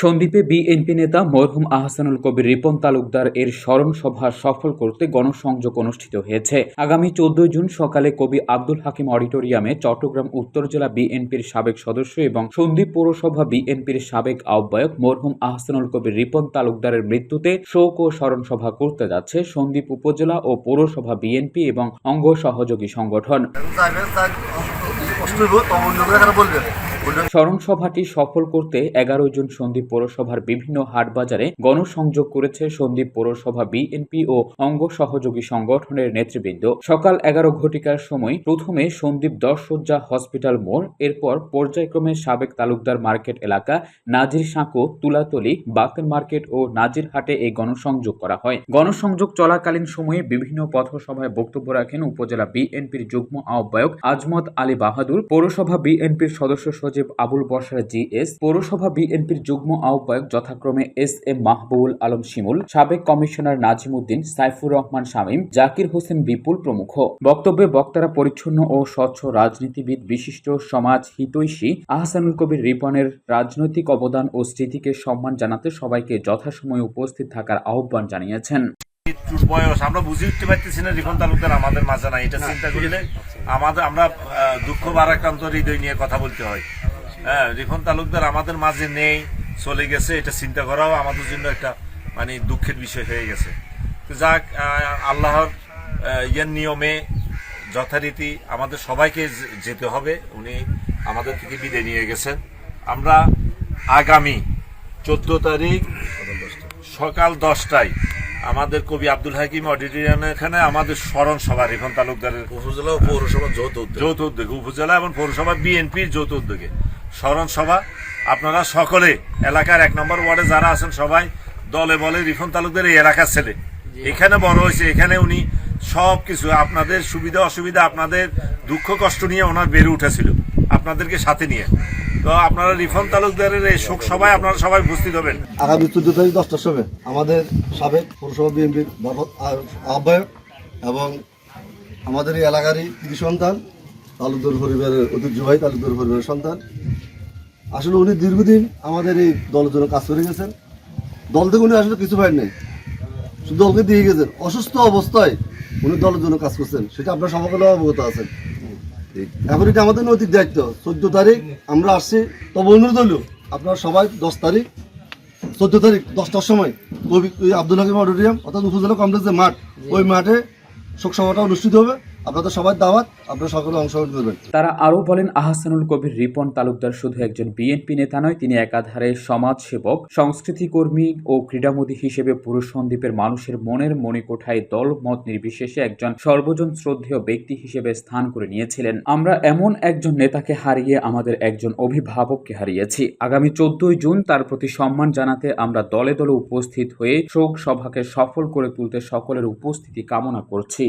সন্দ্বীপে BNP নেতা মরহুম আহসানুল কবির রিপন তালুকদার এর স্মরণ সভা সফল করতে গণসংযোগ অনুষ্ঠিত হয়েছে। আগামী চোদ্দই জুন সকালে কবি আব্দুল হাকিম অডিটোরিয়ামে চট্টগ্রাম উত্তর জেলা বিএনপির সাবেক সদস্য এবং সন্দ্বীপ পৌরসভা বিএনপির সাবেক আহ্বায়ক মরহুম আহসানুল কবির রিপন তালুকদারের মৃত্যুতে শোক ও স্মরণ সভা করতে যাচ্ছে সন্দ্বীপ উপজেলা ও পৌরসভা বিএনপি এবং অঙ্গ সহযোগী সংগঠন। স্মরণ সভাটি সফল করতে এগারো জন সন্দ্বীপ পৌরসভার বিভিন্ন হাট বাজারে গণসংযোগ করেছে সন্দ্বীপ পৌরসভা বিএনপি ও অঙ্গ সহযোগী সংগঠনের নেতৃবৃন্দ। সকাল এগারো ঘটিকার সময় প্রথমে সন্দ্বীপ দশসজ্জা হসপিটাল মোড়, এরপর পর্যায়ক্রমে সাবেক তালুকদার মার্কেট এলাকা, নাজির সাঁকো, তুলাতলি বাকের মার্কেট ও নাজির হাটে এই গণসংযোগ করা হয়। গণসংযোগ চলাকালীন সময়ে বিভিন্ন পথসভায় বক্তব্য রাখেন উপজেলা বিএনপির যুগ্ম আহ্বায়ক আজমত আলী বাহাদুর, পৌরসভা বিএনপির সদস্য সচিব আবুল বসার জি এস পৌরসভা বিএনপির যুগ্ম আহ্বায়ক যথাক্রমে এস এম মাহবুবুল আলম শিমুল, সাবেক কমিশনার নাজিম উদ্দিন সাইফুর রহমান শামীম, জাকির হোসেন বিপুল প্রমুখ। বক্তব্যে বক্তারা পরিচ্ছন্ন ও স্বচ্ছ রাজনীতিবিদ বিশিষ্ট সমাজ হিতৈষী আহসানুল কবির রিপনের রাজনৈতিক অবদান ও স্মৃতিকে সম্মান জানাতে সবাইকে যথাসময়ে উপস্থিত থাকার আহ্বান জানিয়েছেন। মৃত্যুর বয়স। আমরা বুঝে উঠতে পারতেছি না রিফন তালুকদার আমাদের মাঝে নাই। এটা চিন্তা করলে আমাদের আমরা দুঃখ ভারাক্রান্ত হৃদয় নিয়ে কথা বলতে হয়। হ্যাঁ রিফন তালুকদার আমাদের মাঝে নেই চলে গেছে এটা চিন্তা করাও আমাদের জন্য একটা মানে দুঃখের বিষয় হয়ে গেছে। তো যাক আল্লাহর ইয়ের নিয়মে যথারীতি আমাদের সবাইকে যেতে হবে। উনি আমাদের থেকে বিদায় নিয়ে গেছেন। আমরা আগামী চোদ্দ তারিখ সকাল দশটায় আমাদের কবি আব্দুল হাকিম অডিটোরিয়ামের এখানে আমাদের স্মরণ সভা রিফন তালুকদারের উপজেলা ও পৌরসভা যৌথ উদ্যোগ। যৌথ উদ্যোগে উপজেলা এবং পৌরসভা বিএনপির যৌথ উদ্যোগে। স্মরণ সভা আপনারা সকলে এলাকার এক নম্বর ওয়ার্ডে যারা আছেন সবাই দলে বলে রিফন তালুকদার এই এলাকার ছেলে। এখানে বড় হয়েছে এখানে উনি সব কিছু আপনাদের সুবিধা অসুবিধা আপনাদের দুঃখ কষ্ট নিয়ে ওনার বেড়ে উঠেছিল আপনাদেরকে সাথে নিয়ে। তো আপনারা রিফন তালুকদারের এই শোক সভায় আপনারা সবাই উপস্থিত হবেন। আগামী চোদ্দ তারিখ দশটার সময় আমাদের সাবেক পৌরসভা বিএনপির আহ্বায়ক এবং আমাদের এই এলাকারই কৃতি সন্তান, তালুকদার পরিবারের ঐতিহ্যবাহী তালুকদার পরিবারের সন্তান। আসলে উনি দীর্ঘদিন আমাদের এই দলের জন্য কাজ করে গেছেন। দল থেকে উনি আসলে কিছু পাই নাই। শুধু দলকে দিয়ে গেছেন। অসুস্থ অবস্থায় উনি দলের জন্য কাজ করছেন। সেটা আপনার সকলে অবগত আছেন। এখন এটা আমাদের নৈতিক দায়িত্ব। চোদ্দ তারিখ আমরা আসছি তবে অনুরোধ হলো আপনারা সবাই দশ তারিখ চোদ্দ তারিখ দশটার সময় আব্দুল হাকিম অডিটোরিয়াম অর্থাৎ উপজেলা কমপ্লেক্সের মাঠ ওই মাঠে শোকসভাটা অনুষ্ঠিত হবে। আপনাদের সবার দাওয়াত, আপনারা সকলে অংশগ্রহণ করবেন। তারা আরও বলেন, আহসানুল কবির রিপন তালুকদার শুধু একজন বিএনপি নেতা নয়, তিনি একাধারে সমাজসেবক সংস্কৃতি কর্মী ও ক্রীড়ামোদী হিসেবে পুরুষ সন্দ্বীপের মানুষের মনের মণিকোঠায় দল মত নির্বিশেষে একজন সর্বজন শ্রদ্ধেয় ব্যক্তি হিসেবে স্থান করে নিয়েছিলেন। আমরা এমন একজন নেতাকে হারিয়ে আমাদের একজন অভিভাবককে হারিয়েছি। আগামী চোদ্দই জুন তার প্রতি সম্মান জানাতে আমরা দলে দলে উপস্থিত হয়ে শোক সভাকে সফল করে তুলতে সকলের উপস্থিতি কামনা করছি।